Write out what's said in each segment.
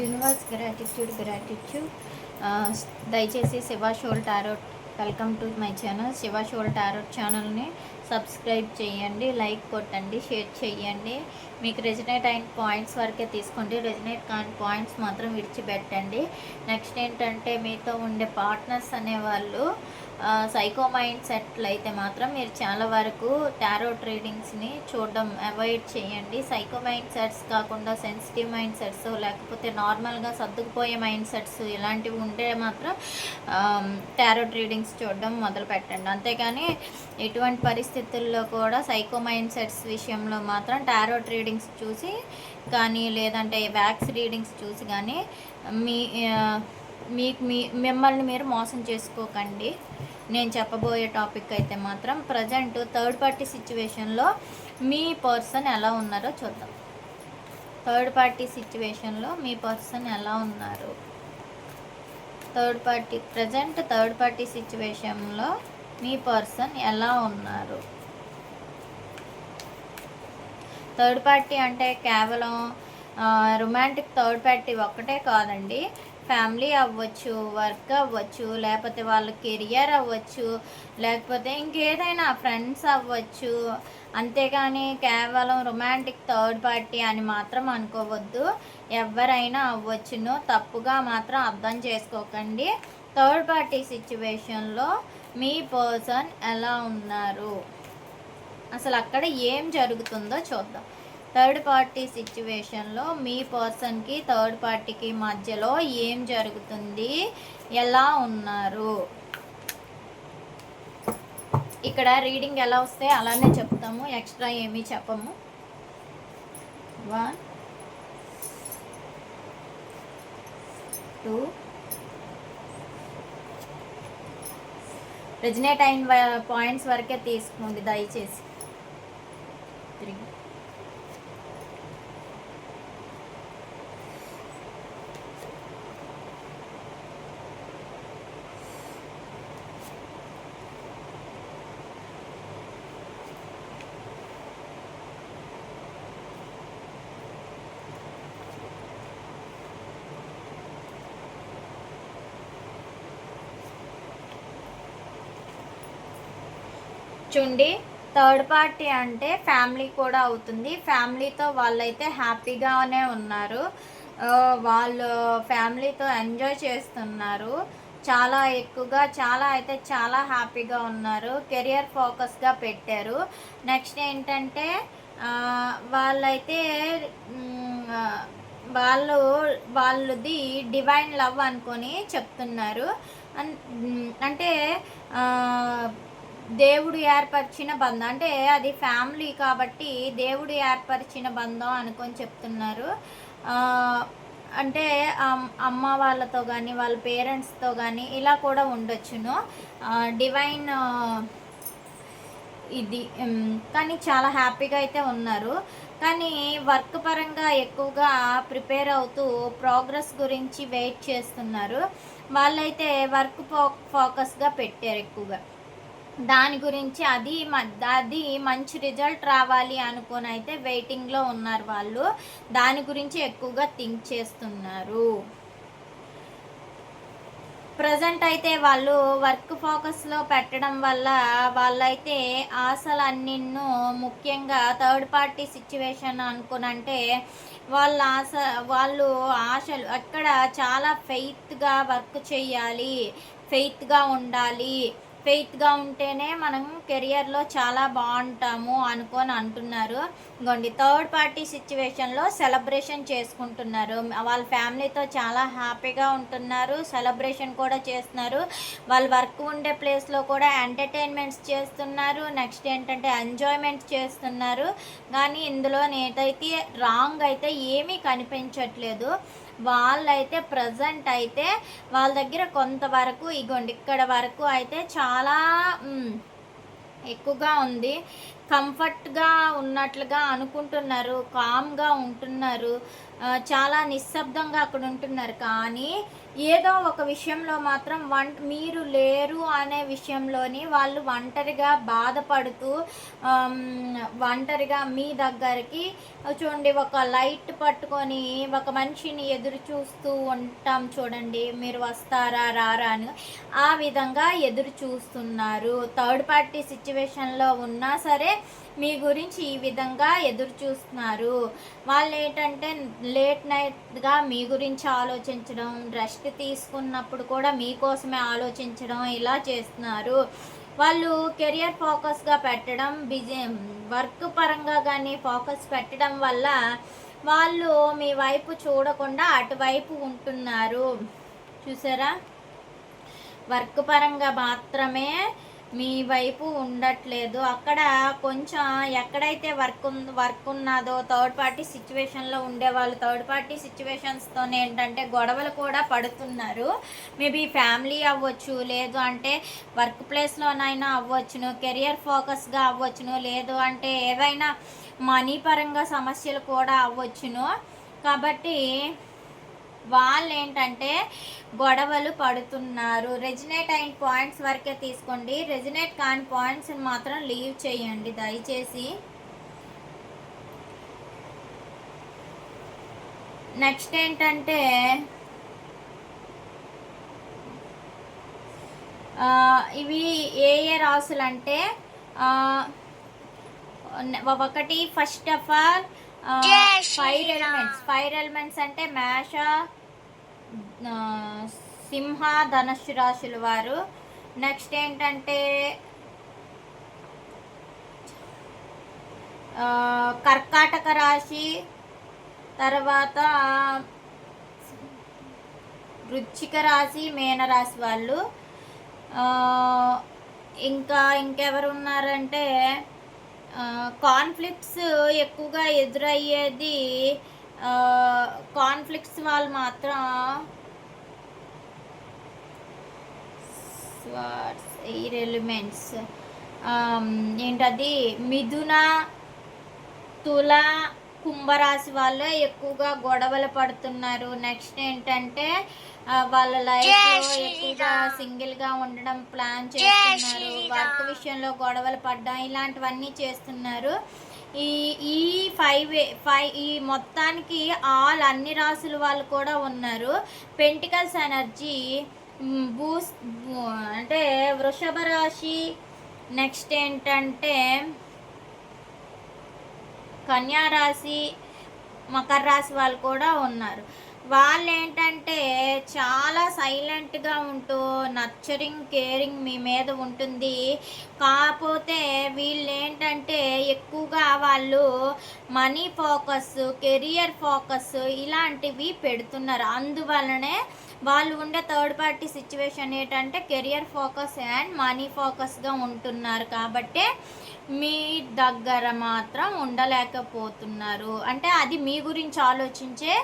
Universe gratitude gratitude దయచేసి Shiva soul tarot welcome to my channel. Shiva soul tarot ఛానల్ని subscribe చేయండి like కొట్టండి share చేయండి. మీకు రెజినేట్ అయిన పాయింట్స్ వరకే తీసుకోండి. రెజినేట్ కాని పాయింట్స్ మాత్రం విడిచిపెట్టండి. నెక్స్ట్ ఏంటంటే మీతో ఉండే పార్ట్నర్స్ అనేవాళ్ళు సైకోమైండ్ సెట్లు అయితే మాత్రం మీరు చాలా వరకు టారో ట్రేడింగ్స్ని చూడడం అవాయిడ్ చేయండి. సైకో మైండ్ సెట్స్ కాకుండా సెన్సిటివ్ మైండ్ సెట్స్ లేకపోతే నార్మల్గా సర్దుకుపోయే మైండ్ సెట్స్ ఇలాంటివి ఉంటే మాత్రం టారో ట్రేడింగ్స్ చూడడం మొదలు పెట్టండి. అంతేగాని ఎటువంటి పరిస్థితుల్లో కూడా సైకో మైండ్ సెట్స్ విషయంలో మాత్రం టారో ట్రేడింగ్స్ చూసి కానీ లేదంటే వ్యాక్స్ రీడింగ్స్ చూసి కానీ మీ మీకు మీ మిమ్మల్ని మీరు మోసం చేసుకోకండి. నేను చెప్పబోయే టాపిక్ అయితే మాత్రం ప్రజెంట్ థర్డ్ పార్టీ సిచ్యువేషన్లో మీ పర్సన్ ఎలా ఉన్నారో చూద్దాం. థర్డ్ పార్టీ సిచ్యువేషన్లో మీ పర్సన్ ఎలా ఉన్నారు? Third party present third party సిచ్యువేషన్లో మీ పర్సన్ ఎలా ఉన్నారు? థర్డ్ పార్టీ అంటే కేవలం రొమాంటిక్ థర్డ్ పార్టీ ఒక్కటే కాదండి. ఫ్యామిలీ అవ్వచ్చు వర్క్ అవ్వచ్చు లేకపోతే వాళ్ళ కెరియర్ అవ్వచ్చు లేకపోతే ఇంకేదైనా ఫ్రెండ్స్ అవ్వచ్చు. అంతేగాని కేవలం రొమాంటిక్ థర్డ్ పార్టీ అని మాత్రం అనుకోవద్దు. ఎవరైనా అవ్వచ్చును తప్పుగా మాత్రం అర్థం చేసుకోకండి. థర్డ్ పార్టీ సిచ్యువేషన్లో మీ పర్సన్ ఎలా ఉన్నారు? అసలు అక్కడ ఏం జరుగుతుందో చూద్దాం. థర్డ్ పార్టీ సిచ్యువేషన్లో మీ పర్సన్కి థర్డ్ పార్టీకి మధ్యలో ఏం జరుగుతుంది? ఎలా ఉన్నారు? ఇక్కడ రీడింగ్ ఎలా వస్తే అలానే చెప్తాము. ఎక్స్ట్రా ఏమీ చెప్పము. వన్ టూ రెజినేట్ అయిన పాయింట్స్ వరకే తీసుకోండి దయచేసి. చూడండి థర్డ్ పార్టీ అంటే ఫ్యామిలీ కూడా అవుతుంది. ఫ్యామిలీతో వాళ్ళైతే హ్యాపీగానే ఉన్నారు. వాళ్ళు ఫ్యామిలీతో ఎంజాయ్ చేస్తున్నారు. చాలా ఎక్కువగా చాలా అయితే చాలా హ్యాపీగా ఉన్నారు. కెరియర్ ఫోకస్గా పెట్టారు. నెక్స్ట్ ఏంటంటే వాళ్ళైతే వాళ్ళు వాళ్ళది డివైన్ లవ్ అనుకొని చెప్తున్నారు. అంటే దేవుడు ఏర్పరిచిన బంధం. అంటే అది ఫ్యామిలీ కాబట్టి దేవుడు ఏర్పరిచిన బంధం అనుకొని చెప్తున్నారు. అంటే అమ్మ వాళ్ళతో కానీ వాళ్ళ పేరెంట్స్తో కానీ ఇలా కూడా ఉండొచ్చును. డివైన్ ఇది కానీ చాలా హ్యాపీగా అయితే ఉన్నారు. కానీ వర్క్ పరంగా ఎక్కువగా ప్రిపేర్ అవుతూ ప్రోగ్రెస్ గురించి వెయిట్ చేస్తున్నారు. వాళ్ళైతే వర్క్ ఫో ఫోకస్గా పెట్టారు ఎక్కువగా. దాని గురించి అది అది మంచి రిజల్ట్ రావాలి అనుకుని అయితే వెయిటింగ్లో ఉన్నారు వాళ్ళు. దాని గురించి ఎక్కువగా థింక్ చేస్తున్నారు. ప్రజెంట్ అయితే వాళ్ళు వర్క్ ఫోకస్లో పెట్టడం వల్ల వాళ్ళైతే ఆశలన్నిన్ను ముఖ్యంగా థర్డ్ పార్టీ సిచ్యువేషన్ అనుకునంటే వాళ్ళ ఆశ వాళ్ళు ఆశలు అక్కడ చాలా ఫెయిత్గా వర్క్ చేయాలి ఫెయిత్గా ఉండాలి. ఫెయిత్గా ఉంటేనే మనం కెరియర్లో చాలా బాగుంటాము అనుకొని అంటున్నారు. ఇంకోండి థర్డ్ పార్టీ సిచ్యువేషన్లో సెలబ్రేషన్ చేసుకుంటున్నారు. వాళ్ళ ఫ్యామిలీతో చాలా హ్యాపీగా ఉంటున్నారు. సెలబ్రేషన్ కూడా చేస్తున్నారు. వాళ్ళ వర్క్ ఉండే ప్లేస్లో కూడా ఎంటర్టైన్మెంట్స్ చేస్తున్నారు. నెక్స్ట్ ఏంటంటే ఎంజాయ్మెంట్ చేస్తున్నారు. కానీ ఇందులో నేనైతే రాంగ్ అయితే ఏమీ కనిపించట్లేదు. వాళ్ళైతే ప్రజెంట్ అయితే వాళ్ళ దగ్గర కొంతవరకు ఇగోండి ఇక్కడ వరకు అయితే చాలా చాలా ఎక్కువగా ఉంది. కంఫర్ట్గా ఉన్నట్లుగా అనుకుంటున్నారు కామ్గా ఉంటున్నారు. చాలా నిశ్శబ్దంగా అక్కడ ఉంటున్నారు. కానీ ఏదో ఒక విషయంలో మాత్రం వంట మీరు లేరు అనే విషయంలోని వాళ్ళు ఒంటరిగా బాధపడుతూ ఒంటరిగా మీ దగ్గరికి చూడండి ఒక లైట్ పట్టుకొని ఒక మనిషిని ఎదురు చూస్తూ ఉంటాం చూడండి మీరు వస్తారా రారా అని ఆ విధంగా ఎదురు చూస్తున్నారు. థర్డ్ పార్టీ సిచ్యువేషన్లో ఉన్నా సరే మీ గురించి ఈ విధంగా ఎదురు చూస్తున్నారు వాళ్ళు ఏంటంటే లేట్ నైట్గా మీ గురించి ఆలోచించడం రెస్ట్ తీసుకున్నప్పుడు కూడా మీకోసమే ఆలోచించడం ఇలా చేస్తున్నారు. వాళ్ళు కెరియర్ ఫోకస్గా పెట్టడం బిజీ వర్క్ పరంగా కానీ ఫోకస్ పెట్టడం వల్ల వాళ్ళు మీ వైపు చూడకుండా అటువైపు ఉంటున్నారు. చూసారా? వర్క్ పరంగా మాత్రమే మీ వైపు ఉండట్లేదు. అక్కడ కొంచెం ఎక్కడైతే వర్క్ వర్క్ ఉన్నదో థర్డ్ పార్టీ సిచ్యువేషన్లో ఉండేవాళ్ళు థర్డ్ పార్టీ సిచ్యువేషన్స్తో ఏంటంటే గొడవలు కూడా పడుతున్నారు. మేబీ ఫ్యామిలీ అవ్వచ్చు లేదు అంటే వర్క్ ప్లేస్లోనైనా అవ్వచ్చును కెరియర్ ఫోకస్గా అవ్వచ్చును లేదు అంటే ఏదైనా మనీ పరంగా సమస్యలు కూడా అవ్వచ్చును. కాబట్టి వాళ్ళు ఏంటంటే గొడవలు పడుతున్నారు. రెజినేట్ అయిన పాయింట్స్ వరకే తీసుకోండి. రెజినేట్ కాని పాయింట్స్ మాత్రం లీవ్ చేయండి. దయచేసి. నెక్స్ట్ ఏంటంటే ఇవి ఏ ఏ రాసులు అంటే ఒకటి first of all fire elements fire elements అంటే మేష ఆ, సింహ ధనుస్సు రాశుల వారు. నెక్స్ట్ ఏంటంటే కర్కాటక రాశి తర్వాత వృచ్చిక రాశి మేనరాశి వాళ్ళు. ఇంకా ఇంకెవరు ఉన్నారంటే కాన్ఫ్లిక్ట్స్ ఎక్కువగా ఎదురయ్యేది కాన్ఫ్లిక్ట్స్ వాళ్ళు మాత్రం ఎయిర్ ఎలిమెంట్స్ ఏంటది? మిథున తుల కుంభరాశి వాళ్ళే ఎక్కువగా గొడవలు పడుతున్నారు. నెక్స్ట్ ఏంటంటే వాళ్ళ లైఫ్ ఎక్కువగా సింగిల్గా ఉండడం ప్లాన్ చేస్తున్నారు. వర్క్ విషయంలో గొడవలు పడడం ఇలాంటివన్నీ చేస్తున్నారు. ఈ ఈ ఫైవ్ ఫైవ్ ఈ మొత్తానికి ఆల్ అన్ని రాసుల వాళ్ళు కూడా ఉన్నారు. పెంటికల్స్ ఎనర్జీ బూస్ అంటే వృషభ రాశి నెక్స్ట్ ఏంటంటే కన్యా రాశి మకర రాశి వాళ్ళు కూడా ఉన్నారు. వాళ్ళు ఏంటంటే చాలా సైలెంట్గా ఉంటూ నర్చరింగ్ కేరింగ్ మీ మీద ఉంటుంది. కాకపోతే వీళ్ళు ఏంటంటే ఎక్కువగా వాళ్ళు మనీ ఫోకస్ కెరియర్ ఫోకస్ ఇలాంటివి పెడుతున్నారు. అందువలనే వాళ్ళు ఉండే థర్డ్ పార్టీ సిచ్యువేషన్ ఏంటంటే కెరియర్ ఫోకస్ అండ్ మనీ ఫోకస్గా ఉంటున్నారు కాబట్టి మీ దగ్గర మాత్రం ఉండలేకపోతున్నారు. అంటే అది మీ గురించి ఆలోచించే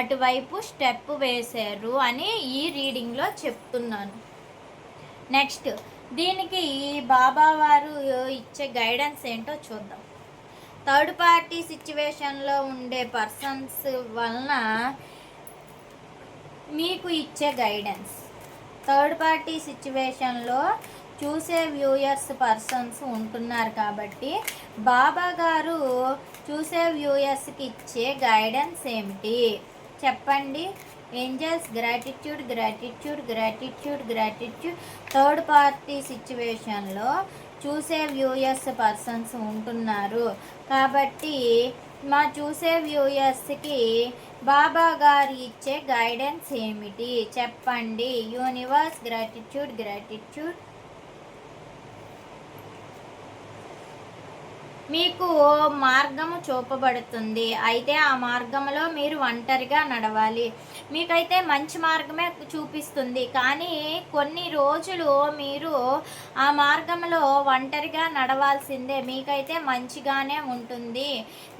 అటువైపు స్టెప్ వేశారు అని ఈ రీడింగ్లో చెప్తున్నాను. నెక్స్ట్ దీనికి బాబా వారు ఇచ్చే గైడెన్స్ ఏంటో చూద్దాం. థర్డ్ పార్టీ సిచ్యువేషన్లో ఉండే పర్సన్స్ వలన మీకు ఇచ్చే గైడెన్స్ థర్డ్ పార్టీ సిచ్యువేషన్లో చూసే వ్యూయర్స్ పర్సన్స్ ఉంటున్నారు కాబట్టి బాబా గారు చూసే వ్యూయర్స్కి ఇచ్చే గైడెన్స్ ఏమిటి? చెప్పండి. Angels gratitude gratitude gratitude gratitude third party సిచ్యువేషన్లో చూసే వ్యూయర్స్ పర్సన్స్ ఉంటున్నారు కాబట్టి మా చూసే వ్యూయర్స్కి బాబా గారు ఇచ్చే గైడెన్స్ ఏమిటి? చెప్పండి. Universe gratitude gratitude. మీకు మార్గము చూపబడుతుంది. అయితే ఆ మార్గంలో మీరు ఒంటరిగా నడవాలి. మీకైతే మంచి మార్గమే చూపిస్తుంది. కానీ కొన్ని రోజులు మీరు ఆ మార్గంలో ఒంటరిగా నడవాల్సిందే. మీకైతే మంచిగానే ఉంటుంది.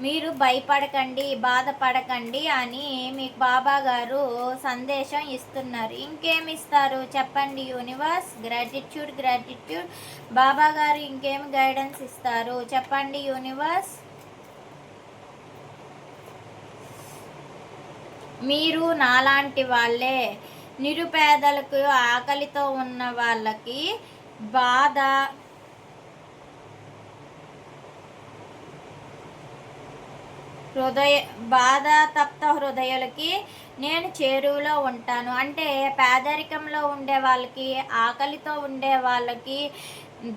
మీరు భయపడకండి బాధపడకండి అని మీకు బాబా గారు సందేశం ఇస్తున్నారు. ఇంకేమిస్తారు? చెప్పండి యూనివర్స్. Gratitude gratitude. బాబా గారు ఇంకేమి గైడెన్స్ ఇస్తారు? చెప్పండి. యూనివర్స్ మీరు నాలాంటి వాళ్ళే. నిరుపేదలకు ఆకలితో ఉన్న వాళ్ళకి బాధ. హృదయ బాధ తప్త హృదయాలకి నేను చేరువలో ఉంటాను. అంటే పేదరికంలో ఉండే వాళ్ళకి ఆకలితో ఉండే వాళ్ళకి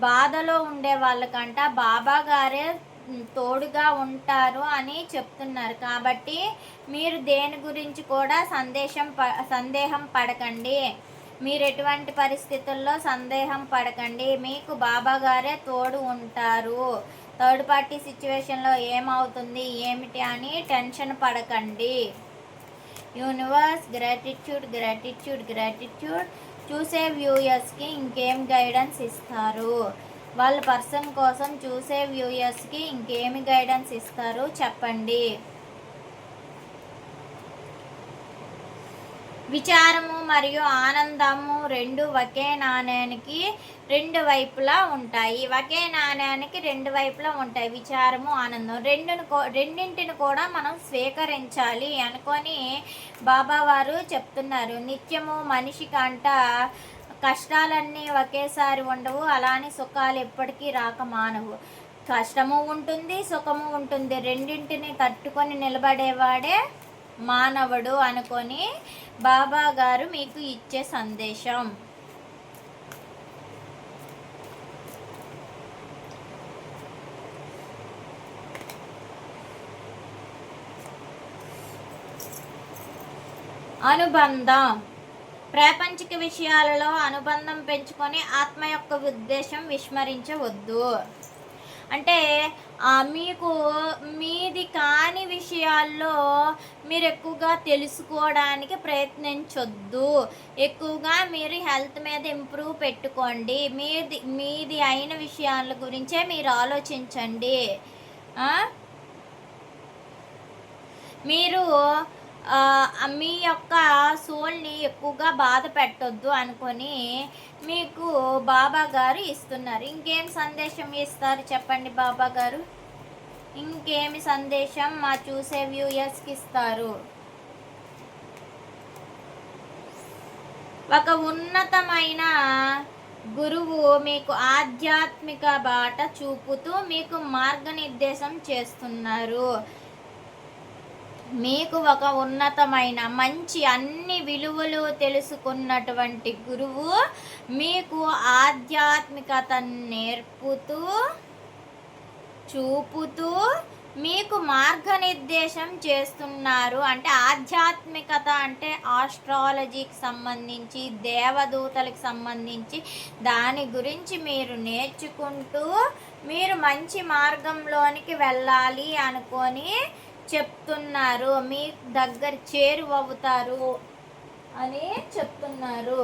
బాధలో ఉండే వాళ్ళకంట బాబా గారే తోడుగా ఉంటారు అని చెప్తున్నారు. కాబట్టి మీరు దేని గురించి కూడా సందేశం ప సందేహం పడకండి. మీరు ఎటువంటి పరిస్థితుల్లో సందేహం పడకండి. మీకు బాబా గారే తోడు ఉంటారు. థర్డ్ పార్టీ సిచ్యువేషన్లో ఏమవుతుంది ఏమిటి అని టెన్షన్ పడకండి. Universe gratitude gratitude gratitude. చూసే వ్యూయర్స్కి ఇంకేం గైడెన్స్ ఇస్తారు? వాళ్ళ పర్సన్ కోసం చూసే వ్యూయర్స్కి ఇంకేమి గైడెన్స్ ఇస్తారు? చెప్పండి. విచారము మరియు ఆనందము రెండు ఒకే నాణ్యానికి రెండు వైపులా ఉంటాయి. ఒకే నాణ్యానికి రెండు వైపులా ఉంటాయి. విచారము ఆనందం రెండును రెండింటిని కూడా మనం స్వీకరించాలి అనుకొని బాబా వారు చెప్తున్నారు. నిత్యము మనిషికి అంట కష్టాలన్నీ ఒకేసారి ఉండవు. అలానే సుఖాలు ఎప్పటికీ రాక మానవు. కష్టము ఉంటుంది సుఖము ఉంటుంది. రెండింటిని తట్టుకొని నిలబడేవాడే మానవుడు అనుకొని బాబా గారు మీకు ఇచ్చే సందేశం. అనుబంధం. ప్రాపంచిక విషయాలలో అనుబంధం పెంచుకొని ఆత్మ యొక్క ఉద్దేశం విస్మరించవద్దు. అంటే మీకు మీది కాని విషయాల్లో మీరు ఎక్కువగా తెలుసుకోవడానికి ప్రయత్నించొద్దు. ఎక్కువగా మీరు హెల్త్ మీద ఇంప్రూవ్ పెట్టుకోండి. మీది మీది అయిన విషయాల గురించే మీరు ఆలోచించండి. మీరు మీ యొక్క సోల్ని ఎక్కువగా బాధ పెట్టొద్దు అనుకొని మీకు బాబా గారు ఇస్తున్నారు. ఇంకేం సందేశం ఇస్తారు చెప్పండి బాబా గారు? ఇంకేమి సందేశం మా చూసే వ్యూయర్స్కి ఇస్తారు? ఒక ఉన్నతమైన గురువు మీకు ఆధ్యాత్మిక బాట చూపుతూ మీకు మార్గనిర్దేశం చేస్తున్నారు. మీకు ఒక ఉన్నతమైన మంచి అన్ని విలువలు తెలుసుకున్నటువంటి గురువు మీకు ఆధ్యాత్మికత నేర్పుతూ చూపుతూ మీకు మార్గనిర్దేశం చేస్తున్నారు. అంటే ఆధ్యాత్మికత అంటే ఆస్ట్రాలజీకి సంబంధించి దేవదూతలకు సంబంధించి దాని గురించి మీరు నేర్చుకుంటూ మీరు మంచి మార్గంలోనికి వెళ్ళాలి అనుకొని చెప్తున్నారు. మీ దగ్గర చేరువవుతారు అని చెప్తున్నారు.